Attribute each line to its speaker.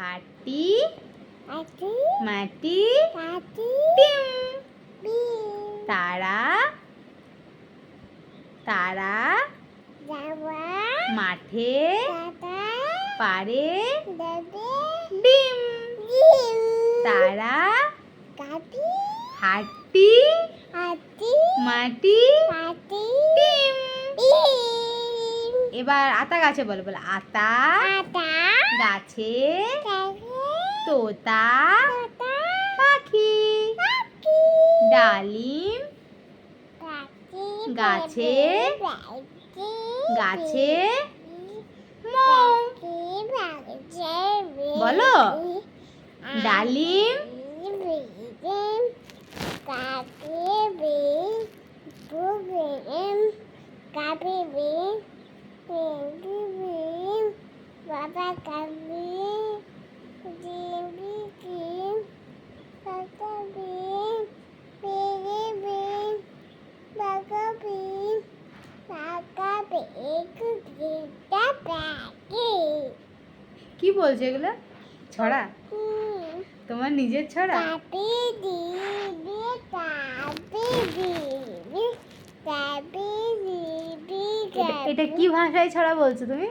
Speaker 1: হাটি মাটি তারা তারা
Speaker 2: যাওয়া
Speaker 1: মাঠে পারে ডিম। তারা হাটি
Speaker 2: আটি
Speaker 1: মাটি ডিম। এবার আতা গাছে বলো বলো আতা গাছে তোতা পাখি। ডালিম। গাছে। গাছে। বলো। ডালিম।
Speaker 2: বাবা কাবি
Speaker 1: কি বলছে এগুলো? ছড়া? তোমার নিজের ছড়া? এটা কি ভাষায় ছড়া বলছো তুমি?